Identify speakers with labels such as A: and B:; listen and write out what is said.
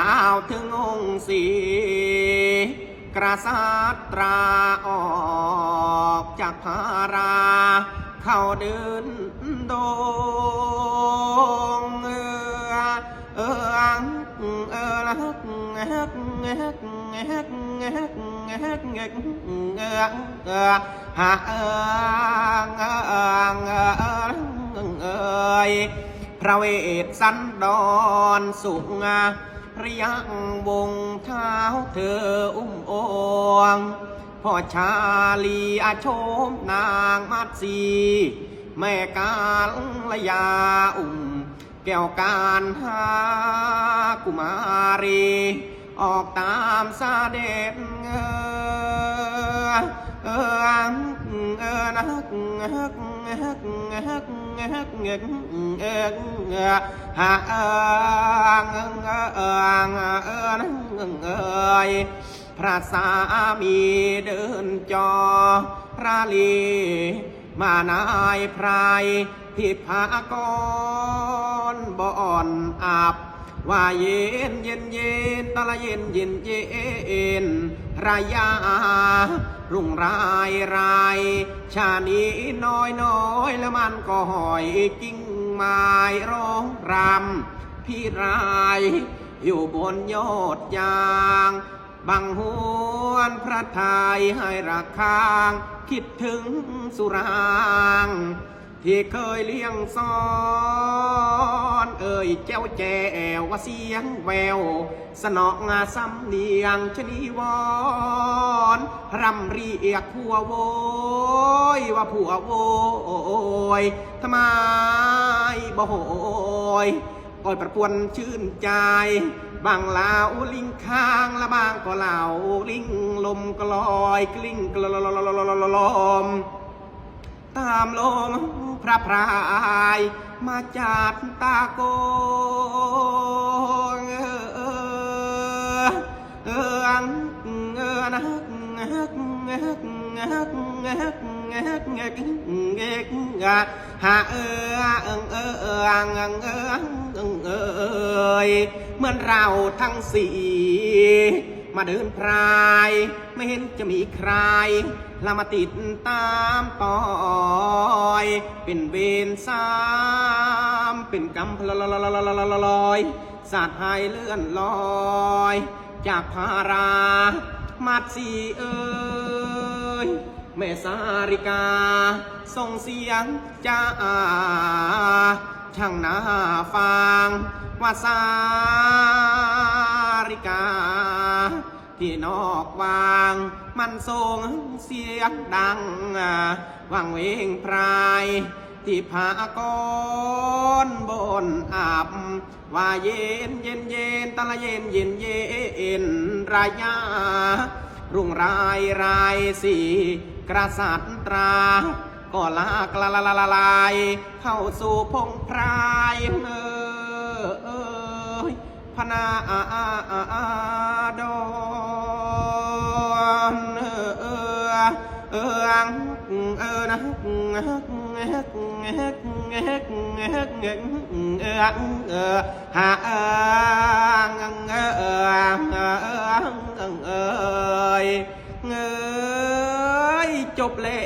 A: ดาวถึงองค์สีกระสัตราออกจากพารา เข้าเดินดงเออเออเออลักเงกเงกเงกเงกเงกเงกเงกเออฮะเออเออเออเออพระเวสสันดรสุงา ระยังวงเท้าเธออุ้มโองพ่อชาลีอาชมนางมัดสีแม่กาลระยาอุ้มแก้วการหากุมารี ออกตามสาเด็จเงอ เออเออนักเงกเงกเงกเงกเงกเงกเงกฮะเออเงเงเออเออนักเอยพระสามีเดินจอ พระลีมานายพรายทิพากรบ่อนอับว่าเย็นเย็นเย็นตะละเย็นเย็นเย็น รายา รุ่งรายราย ชานี้น้อยน้อยแล้วมันก็หอยกิ้งไม้ร้องรำพี่ราย อยู่บนยอดยางบังหวนพระทายให้รักคาง คิดถึงสุราง ที่เคยเลี้ยงสอน ยแจ้วแจวว่าเสียงแวว สนองาซ้ำเนียงชนีวอนรำเรียกผัวโวยว่าผัวโวยทำไมบ่โหยอ้อยประปวนชื่นใจ บางลาวลิงค้างและบางก็เหล่าลิงลมกลอยกลิ้งกลลลมตามลมพระพราย มาจาดตาโกงเออเออเออนะฮะเออเอิงเออเอิงเอิงเอิงเอิงเอยเหมือนเราทั้งสี่ มาเดินพราย ไม่เห็นจะมีใครละมาติดตามปอย เป็นเวรสามเป็นกรรมพลลอยสาดหายเลื่อนลอย จากพารามัดสีเอ้ยแม่สาริกา ส่งเสียงจ้าช่างน้าฟังว่าสาริกา ที่นอกวาง มันส่งเสียงดังวังเวงพราย ที่พากรบนอับ ว่าเย็นเย็นเย็นตะละเย็นเย็นเย็นรายา รุ่งรายรายสีกริย์ตราก็ลากละละละละลาย เข้าสู่พงไพรายเออเอยพนาอาอาอา เออนะฮักฮักฮักฮักฮักเออเออหาเออเออเออเออเออจบเลย